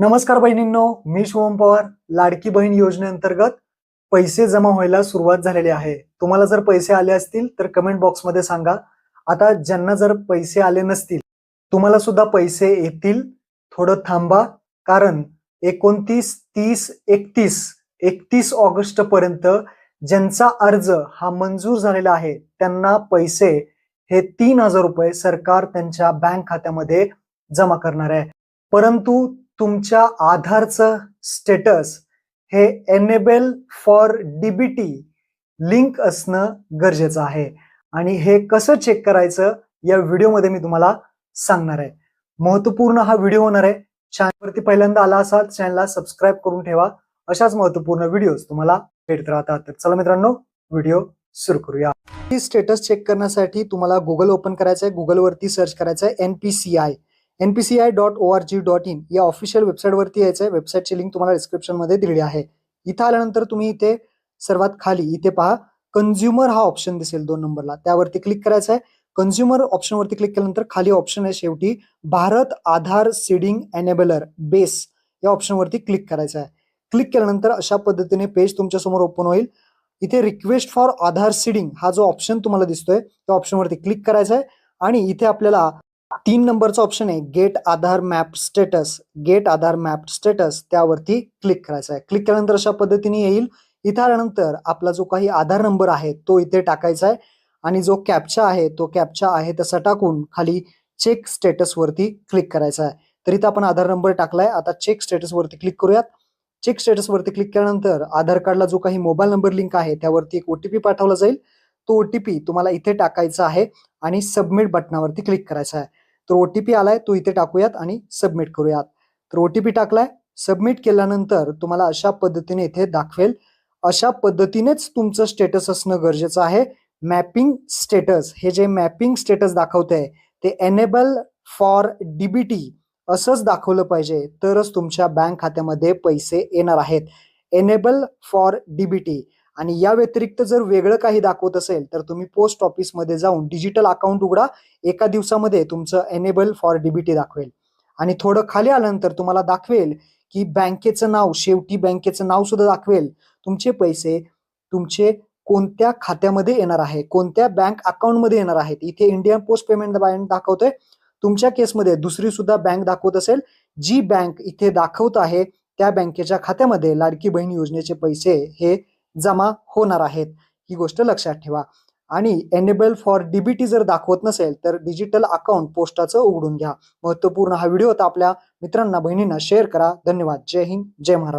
नमस्कार बहिणींनो मी शुभम पवार. लाडकी बहीण योजनेअंतर्गत पैसे जमा व्हायला सुरुवात झालेली आहे. तुम्हाला जर पैसे आले असतील तर कमेंट बॉक्समध्ये सांगा. आता ज्यांना जर पैसे आले नसतील तुम्हाला सुद्धा पैसे येतील. थोडं थांबा कारण एकोणतीस तीस एकतीस एकतीस ऑगस्ट पर्यंत ज्यांचा अर्ज हा मंजूर झालेला आहे त्यांना पैसे हे तीन हजार रुपये सरकार त्यांच्या बँक खात्यामध्ये जमा करणार आहे. परंतु तुमच्या आधारचं स्टेटस हे एनेबल फॉर डीबीटी लिंक असणं गरजेचं आहे. आणि हे कसं चेक करायचं या व्हिडिओमध्ये मी तुम्हाला सांगणार आहे. महत्त्वपूर्ण हा व्हिडिओ होणार आहे. चॅनलवरती पहिल्यांदा आला असाल चॅनलला सबस्क्राईब करून ठेवा. अशाच महत्त्वपूर्ण व्हिडिओज तुम्हाला भेटत राहतात. तर चला मित्रांनो व्हिडिओ सुरू करूया. स्टेटस चेक करण्यासाठी तुम्हाला गुगल ओपन करायचं आहे गुगलवरती सर्च करायचं आहे N P C I N P C I dot O R G dot in या ऑफिशियल वेबसाईटवरती यायचं आहे. वेबसाईटची लिंक तुम्हाला डिस्क्रिप्शनमध्ये दिलेली आहे. इथं आल्यानंतर तुम्ही इथे सर्वात खाली इथे पहा. कन्झ्युमर हा ऑप्शन दिसेल दोन नंबरला त्यावरती क्लिक करायचं आहे. कन्झ्युमर ऑप्शनवरती क्लिक केल्यानंतर खाली ऑप्शन आहे शेवटी Bharat Aadhaar seeding enabler base या ऑप्शनवरती क्लिक करायचं आहे. क्लिक केल्यानंतर अशा पद्धतीने पेज तुमच्यासमोर ओपन होईल. इथे रिक्वेस्ट फॉर आधार सीडिंग हा जो ऑप्शन तुम्हाला दिसतोय त्या ऑप्शनवरती क्लिक करायचा आहे. आणि इथे आपल्याला तीन नंबरचा ऑप्शन आहे get Aadhaar map status get Aadhaar map status त्यावरती क्लिक करायचं आहे. क्लिक केल्यानंतर अशा पद्धतीने येईल. इथे आल्यानंतर आपला जो काही आधार नंबर आहे तो इथे टाकायचा आहे. आणि जो कॅप्चा आहे तो कॅप्चा आहे तसा टाकून खाली चेक स्टेटसवरती क्लिक करायचा आहे. तर इथं आपण आधार नंबर टाकलाय. आता चेक स्टेटसवरती क्लिक करूयात. चेक स्टेटसवरती क्लिक केल्यानंतर आधार कार्डला जो काही मोबाईल नंबर लिंक आहे त्यावरती एक ओटीपी पाठवला जाईल. तो ओटीपी तुम्हाला इथे टाकायचा आहे आणि सबमिट बटनावरती क्लिक करायचा आहे. तर ओटीपी आलाय तो इथे टाकूयात आणि सबमिट करूयात. तर ओटीपी टाकलाय सबमिट केल्यानंतर तुम्हाला अशा पद्धतीने इथे दाखवेल. अशा पद्धतीनेच तुमचं स्टेटस असणं गरजेचं आहे. मॅपिंग स्टेटस हे जे मॅपिंग स्टेटस दाखवतंय ते एनेबल फॉर डीबीटी असंच दाखवलं पाहिजे तरच तुमच्या बँक खात्यामध्ये पैसे येणार आहेत. एनेबल फॉर डीबीटी आणि या व्यतिरिक्त जर वेगळं काही दाखवत असेल तर तुम्ही पोस्ट ऑफिसमध्ये जाऊन डिजिटल अकाउंट उघडा. एका दिवसामध्ये तुमचं एनेबल फॉर डीबीटी दाखवेल. आणि थोडं खाली आल्यानंतर तुम्हाला दाखवेल की बँकेचं नाव शेवटी बँकेचं नाव सुद्धा दाखवेल. तुमचे पैसे तुमचे कोणत्या खात्यामध्ये येणार आहे? कोणत्या बँक अकाउंटमध्ये येणार आहेत? इथे इंडियन पोस्ट पेमेंट बँक दाखवतोय. तुमच्या केसमध्ये दुसरी सुद्धा बँक दाखवत असेल जी बँक इथे दाखवत आहे त्या बँकेच्या खात्यामध्ये लाडकी बहीण योजनेचे पैसे हे जमा होणार आहेत. ही गोष्ट लक्षात ठेवा. आणि एनेबल फॉर डीबीटी जर दाखवत नसेल तर डिजिटल अकाउंट पोस्टाचं उघडून घ्या. महत्त्वपूर्ण हा व्हिडिओ होता आपल्या मित्रांना बहिणींना शेअर करा. धन्यवाद. जय हिंद. जय महाराष्ट्र.